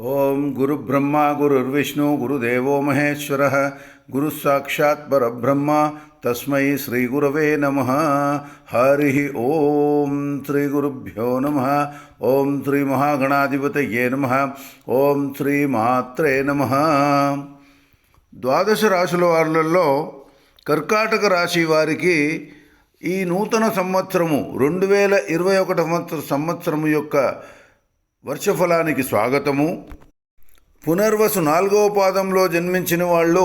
ఓం గురుబ్రహ్మ గురుర్విష్ణు గురుదేవో మహేశ్వర. గురు సాక్షాత్ పరబ్రహ్మ. తస్మై శ్రీ గురవే నమ. హరి ఓం శ్రీ గురుభ్యో నమ. ఓం శ్రీ మహాగణాధిపతయే నమ. ఓం శ్రీ మాత్రే నమ. ద్వాదశ రాశుల వారులలో కర్కాటక రాశి వారికి ఈ నూతన సంవత్సరము రెండు వేల ఇరవై ఒకటి సంవత్సర సంవత్సరము యొక్క వర్షఫలానికి స్వాగతము. పునర్వసు నాలుగవ పాదంలో జన్మించిన వాళ్ళు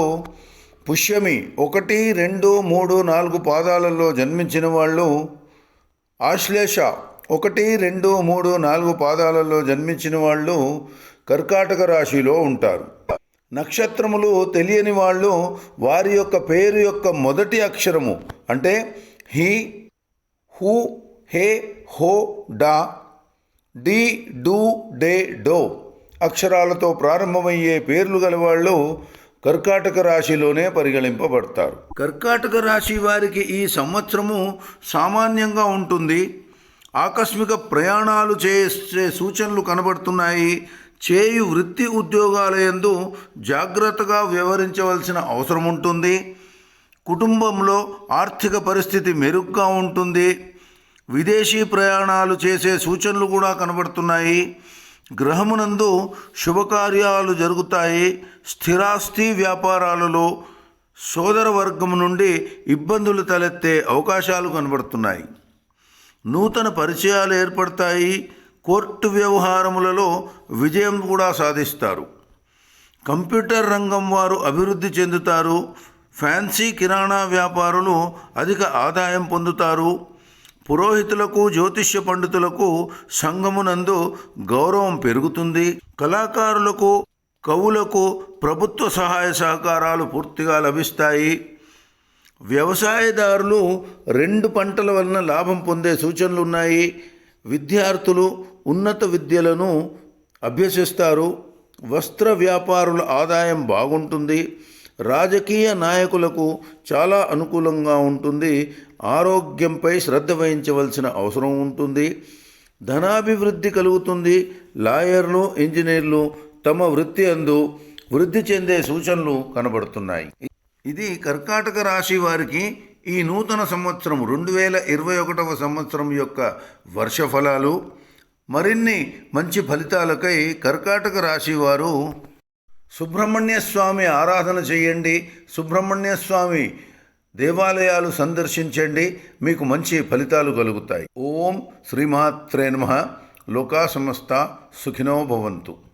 పుష్యమి ఒకటి రెండు మూడు నాలుగు పాదాలలో జన్మించిన వాళ్ళు ఆశ్లేష ఒకటి రెండు మూడు నాలుగు పాదాలలో జన్మించిన వాళ్ళు కర్కాటక రాశిలో ఉంటారు. నక్షత్రములు తెలియని వాళ్ళు వారి యొక్క పేరు యొక్క మొదటి అక్షరము అంటే హి హూ హే హో డా డి డూ డే డో అక్షరాలతో ప్రారంభమయ్యే పేర్లు గలవాళ్ళు కర్కాటక రాశిలోనే పరిగణింపబడతారు. కర్కాటక రాశి వారికి ఈ సంవత్సరము సామాన్యంగా ఉంటుంది. ఆకస్మిక ప్రయాణాలు చేసే సూచనలు కనబడుతున్నాయి. చేయు వృత్తి ఉద్యోగాల యందు జాగ్రత్తగా వ్యవహరించవలసిన అవసరం ఉంటుంది కుటుంబంలో ఆర్థిక పరిస్థితి మెరుగ్గా ఉంటుంది. విదేశీ ప్రయాణాలు చేసే సూచనలు కూడా కనబడుతున్నాయి. గ్రహమునందు శుభకార్యాలు జరుగుతాయి. స్థిరాస్తి వ్యాపారాలలో సోదర వర్గం నుండి ఇబ్బందులు తలెత్తే అవకాశాలు కనబడుతున్నాయి. నూతన పరిచయాలు ఏర్పడతాయి. కోర్టు వ్యవహారములలో విజయం కూడా సాధిస్తారు. కంప్యూటర్ రంగం వారు అభివృద్ధి చెందుతారు. ఫ్యాన్సీ కిరాణా వ్యాపారులు అధిక ఆదాయం పొందుతారు. పురోహితులకు జ్యోతిష్య పండితులకు సంఘమునందు గౌరవం పెరుగుతుంది. కళాకారులకు కవులకు ప్రభుత్వ సహాయ సహకారాలు పూర్తిగా లభిస్తాయి. వ్యవసాయదారులు రెండు పంటల వలన లాభం పొందే సూచనలు ఉన్నాయి. విద్యార్థులు ఉన్నత విద్యలను అభ్యసిస్తారు. వస్త్ర వ్యాపారుల ఆదాయం బాగుంటుంది. రాజకీయ నాయకులకు చాలా అనుకూలంగా ఉంటుంది. ఆరోగ్యంపై శ్రద్ధ వహించవలసిన అవసరం ఉంటుంది. ధనాభివృద్ధి కలుగుతుంది. లాయర్లు ఇంజనీర్లు తమ వృత్తి అందు వృద్ధి చెందే సూచనలు కనబడుతున్నాయి. ఇది కర్కాటక రాశి వారికి ఈ నూతన సంవత్సరం రెండు వేల ఇరవై ఒకటవ సంవత్సరం యొక్క వర్షఫలాలు. మరిన్ని మంచి ఫలితాలకై కర్కాటక రాశి వారు సుబ్రహ్మణ్య స్వామి ఆరాధన చేయండి. సుబ్రహ్మణ్య స్వామి దేవాలయాలు సందర్శించండి మీకు మంచి ఫలితాలు కలుగుతాయి. ఓం శ్రీమాత్రే నమ. లోకా సంస్థ సుఖినో భవంతు.